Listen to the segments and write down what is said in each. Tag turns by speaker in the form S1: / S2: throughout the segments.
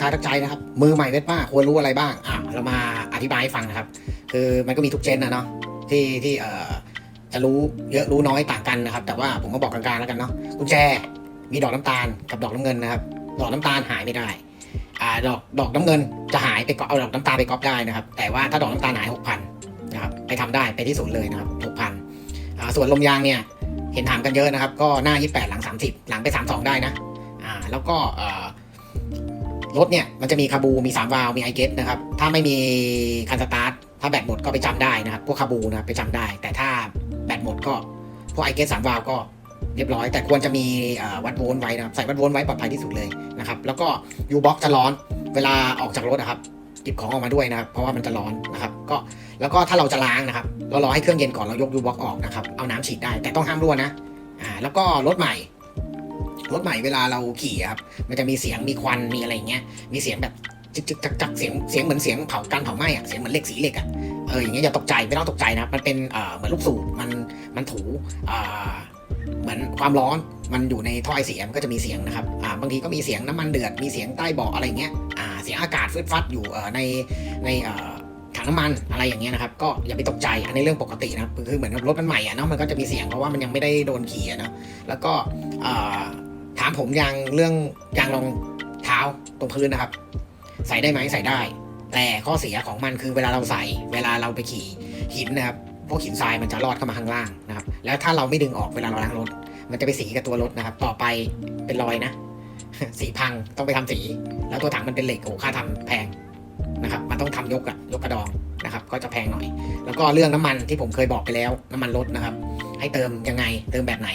S1: กายทักใจนะครับ มือใหม่เวสป้าควรรู้อะไรบ้างอะเรามาอธิบายให้ฟังนะครับ คือมันก็มีทุกเจนนะเนาะที่ที่เอ่อจะรู้เยอะรู้น้อยต่างกันนะครับ แต่ว่าผมก็บอกกลางๆแล้วกันเนาะกุญแจมีดอกน้ำตาลกับดอกน้ำเงินนะครับดอกน้ำตาลหายไม่ได้อ่าดอกดอกน้ำเงินจะหายไปก็เอาดอกน้ำตาลไปก๊อปได้นะครับ แต่ว่าถ้าดอกน้ำตาลหายหกพันนะครับไปทำได้ไปที่ศูนย์เลยนะครับหกพันอ่าส่วนลมยางเนี่ยเห็นถามกันเยอะนะครับ ก็หน้า 28 หลัง 30 หลังไป 32 ได้นะอ่าแล้วก็เอ่อ รถเนี่ยมันจะมีคาบูมี3วาล์วมีไอเกตนะครับถ้าไม่มีคันสตาร์ทถ้าแบตหมดก็ไปจำได้นะครับ พวกคาบูนะไปจำได้ แต่ถ้าแบตหมดก็พวกไอเกตสามวาล์วก็เรียบร้อย แต่ควรจะมีวัดโวลต์ไว้นะครับ ใส่วัดโวลต์ไว้ปลอดภัยที่สุดเลยนะครับ แล้วก็ยูบ็อกจะร้อนเวลาออกจากรถนะครับหยิบของออกมาด้วยนะครับ เพราะว่ามันจะร้อนนะครับก็แล้วก็ถ้าเราจะล้างนะครับ เรารอให้เครื่องเย็นก่อนเรายกยูบ็อกออกนะครับเอาน้ำฉีดได้แต่ต้องห้ามรั่วนะอ่าแล้วก็รถใหม่ รถใหม่เวลาเราขี่ครับ มันจะมีเสียงมีควันมีอะไรเงี้ย มีเสียงแบบจึกจึกจักจักเสียงเสียงเหมือนเสียงเผากันเผาไหม้อะเสียงเหมือนเหล็กสีเหล็กอะเอออย่างเงี้ยอย่าตกใจไม่ต้องตกใจนะมันเป็นเอ่อเหมือนลูกสูบมันมันถูอ่าเหมือนความร้อนมันอยู่ในท่อไอเสียมันก็จะมีเสียงนะครับอ่าบางทีก็มีเสียงน้ำมันเดือดมีเสียงใต้เบาะอะไรเงี้ยอ่าเสียงอากาศฟืดฟัดอยู่เอ่อในในเอ่อถังน้ำมันอะไรอย่างเงี้ยนะครับก็อย่าไปตกใจอันนี้เรื่องปกตินะครับคือเหมือนกับรถมันใหม่อะเนาะมันก็จะมีเสียงเพราะว่ามันยังไม่ได้โดนขี่อะเนาะแล้วก็อ่า ถามผมยางเรื่องยางรองเท้าตรงพื้นนะครับ ใส่ได้ไหมใส่ได้ แต่ข้อเสียของมันคือเวลาเราใส่ เวลาเราไปขี่หินนะครับพวกหินทรายมันจะลอดเข้ามาข้างล่างนะครับ แล้วถ้าเราไม่ดึงออกเวลาเราล้างรถ มันจะไปสีกับตัวรถนะครับ ต่อไปเป็นรอยนะ สีพังต้องไปทำสี แล้วตัวถังมันเป็นเหล็กโอ้ค่าทำแพงนะครับ มันต้องทำยกอะยกกระดองนะครับ ก็จะแพงหน่อย แล้วก็เรื่องน้ำมันที่ผมเคยบอกไปแล้ว น้ำมันรถนะครับ ให้เติมยังไงเติมแบบไหน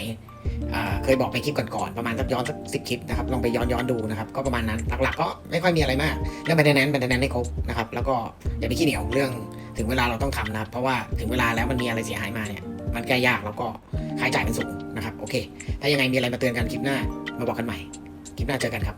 S1: เคยบอกไปคลิปก่อนๆประมาณสักย้อนสักสิบคลิปนะครับลองไปย้อนย้อนดูนะครับก็ประมาณนั้นหลักๆก็ไม่ค่อยมีอะไรมากเรื่องแบนแนนแบนแนนให้ครบนะครับแล้วก็อย่าไปขี้เหนียวเรื่องถึงเวลาเราต้องทำนะครับเพราะว่าถึงเวลาแล้วมันมีอะไรเสียหายมาเนี่ยมันแก้ยากแล้วก็ค่าใช้จ่ายมันสูงนะครับโอเค ถ้ายังไงมีอะไรมาเตือนกันคลิปหน้ามาบอกกันใหม่ คลิปหน้าเจอกันครับ